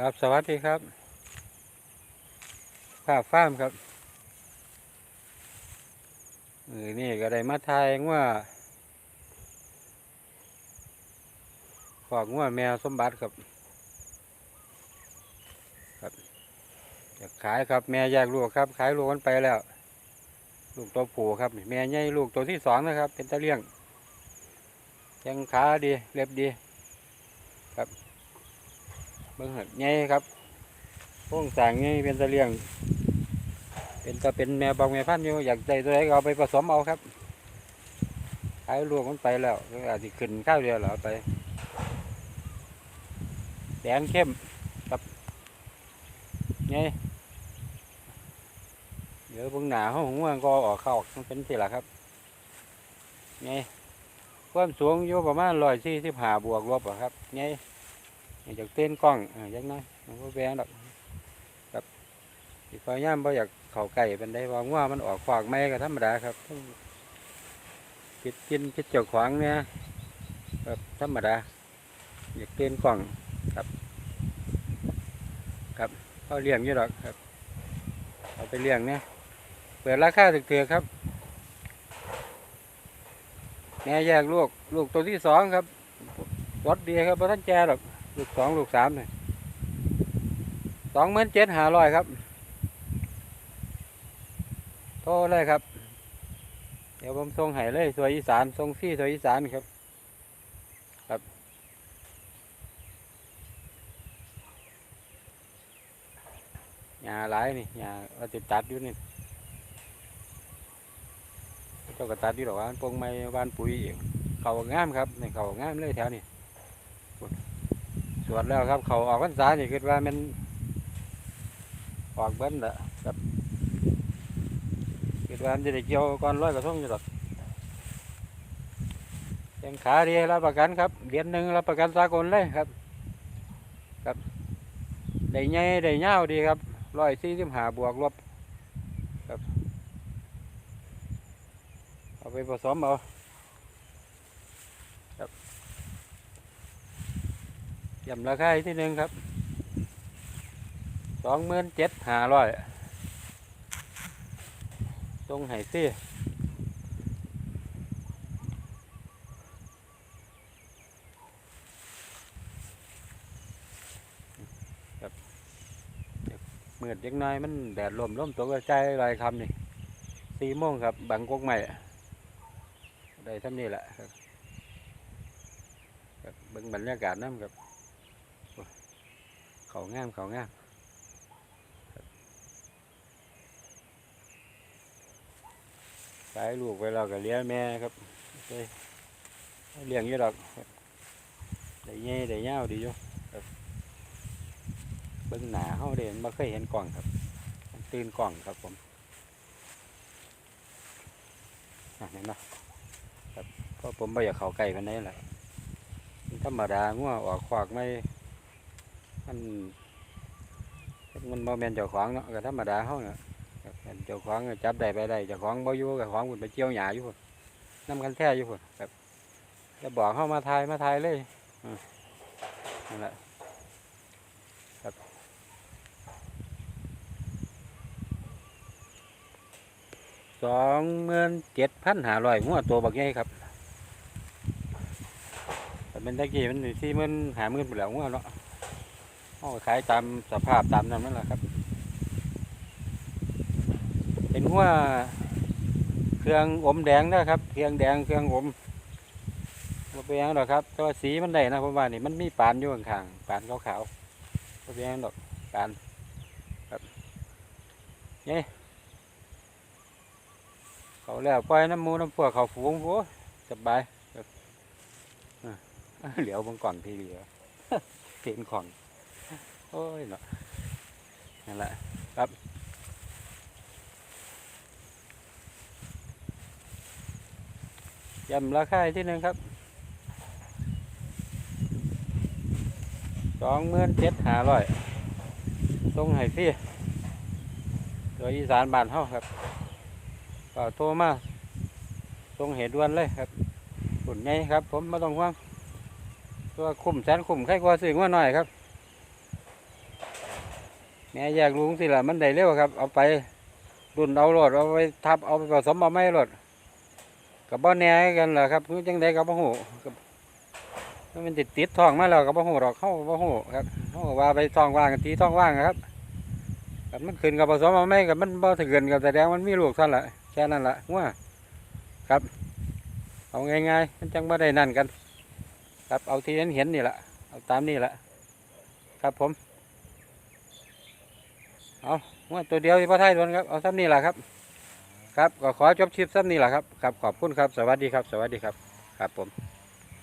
ครับสวัสดีครับภาพฟ้ามครับเออนี่ก็ได้มาทายว่าฝอกงัวแมวสมบัติครับครับอยากขายครับแม่แยกลูกครับ ขายลูกมันไปแล้ว ลูกตัวผู้ครับ แม่ใหญ่ลูกตัวที่สองนะครับ เป็นตะเลี่ยงแข้งขาดีเล็บดี เบิ่งหัดใหญ่ครับโค้งสร้างใหญ่เป็นตะเลียง เป็นก็เป็นแม่บองแม่พันธุ์อยู่อยากได้ตัวไหนก็เอาไปผสมเอาครับขายลูกมันไปแล้วอาจจะขึ้นข้าวเดียวเหรอไปแดงเข้มครับไงเดี๋ยวบางหนาห้องว่างก็ออกเข้าออกมันเป็นสิละครับไงความสูงอยู่ประมาณร้อยสี่สิบห้าบวกลบอะครับไง อยากเต้นกล้องอ่ายังน้อยมันก็แบงดอกครับอีกพยายามบ่อยากเข่าไก่เป็นได้ว่าว่ามันออกขวากไม่ก็ธรรมดาครับคิดกินคิดเจ้าขวางเนี่ยครับธรรมดาอยากเต้นกล้องเขาเลี้ยงอยู่หรอกครับ เอาไปเลี้ยงเนี่ยเปิดราคาถึกเถือครับแม่แยกลูกลูกตัวที่สองครับรถดีครับพระท่านแจหรอก ลูกสองลูกสามเนี่ยสองหมื่นเจ็ดหาร้อยครับ โทรเลยครับ เดี๋ยวผมส่งให้เลยสวยอีสานส่งฟรี่สวยอีสานครับ หญ้าหลายนี่หญ้าว่าจะตัดอยู่นี่เจ้าก็ตัดอยู่หรอกว่ามันปงไม้บ้านปุ๋ยเองเขางามครับนี่เขางามเลยแถวนี่ สวดแล้วครับ เขาออกพรรษานี่คิดว่ามันออกเบิ้ลละครับคิดว่ามันจะได้เกี่ยวก่อนร้อยกระทงอยู่หรอกแข้งขาดีรับประกันครับเดือนหนึ่งรับประกันสากลเลยครับครับได้ใหญ่ได้ยาดีครับร้อยสี่สิบห้าบวกลบครับเอาไปผสมเอาครับ ย่ำราคาอีกที่หนึ่งครับสองหมื่นเจ็ดห้าร้อยตรงไห้ซี่มืดยังน้อยมันแดดลมลมตกกระจายลายคำนี่สี่โมงครับบังกกใหม่ได้ท่านี้แหละครับบเบิ่งบรรยากาศน้ำครับ เขางามเขางามครับสายลูกไปเราก็เลี้ยงแม่ครับเลี้ยงอยู่ดอกครับได้เงี้ยได้เงาวดีอยู่ครับเบิ่งหนาเขาเด่นมาเคยเห็นกล่องครับ ตื่นกล่องครับผมอะเห็นไหมครับเพราะผมไม่อยากเขาใกล้กันได้แหละธรรมดางัวออกขวากไม่ มันมันโมเมนเจ้าของเนาะก็ธรรมดาเขาเนาะเจ้าของจับได้ไปได้เจ้าของบ่อยู่กับของคุณไปเจียวหยาอยู่พุ่นน้ำกันแท้อยู่พุ่นครับจะบอกเขามาทายมาทายเลยนั่นแหละครับสองหมื่นเจ็ดพันห้าร้อยงัวตัวบักใหญ่ครับแต่เป็นตะกี้มันที่มันหาหมื่นไปแล้วงัวเนาะ เอาขายตามสภาพตามนั้นนั่นแหละครับเป็นหัวเครื่องอมแดงนะครับ เครื่องแดงเครื่องอมบ่เป็นหยังหรอกครับแต่ว่าสีมันได้นะผมว่านี่มันมีปานอยู่ข้างๆปานขาวๆบ่เป็นหยังดอกปานครับนี่เขาแล้วปล่อยน้ำมูน้ำพวกเขาฝูงโอ้สบายเหลียวเบงก่อนทีเดียวเต็นของ อ้ยเนาะนั่นแหละครับย้ำราคาที่หนึ่งครับสองหมื่นเจ็ดหาร้อยตรงไห้ฟรี่โดยอีสานบ้านเฮาครับก็โทรมาตรงเหตุด่วนเลยครับขุนใหญ่ครับ ผมม่ต้องห่วงตัวคุ้มแสนคุ้มใครกว่าสิ่งว่าหน่อยครับ ม่แยกลูกสิล่ะมันได้เร็วครับ เอาไปรุ่นเอารถเอาไปทับเอาไปผสมเอาไม่รถกับบ่แหน่กันล่ะครับคือจังไดกับบ่ฮู้กับมันติดติดท้องมาแล้วกับบ่ฮู้ดอกเข้าบ่ฮู้ครับเฮาว่าไปท้องว่างกันทีท้องว่างอะครับกับมันขึ้นกับผสมเอาไม่กับมันบ่ถึงกับแสดงมันมีลูกซั่นล่ะแค่นั้นล่ะว่าครับ เอาง่ายๆมันจังบ่ได้นั่นกัน ครับเอาที่เห็นเห็นนี่แหละเอาตามนี่แหละครับผม เอาว่าตัวเดียวที่พ่อไทยโดนครับ เอาซ้ำนี่แหละครับ ครับ ก็ขอจบชิปซ้ำนี่แหละครับ ครับ ขอบคุณครับ สวัสดีครับ สวัสดีครับ ครับผม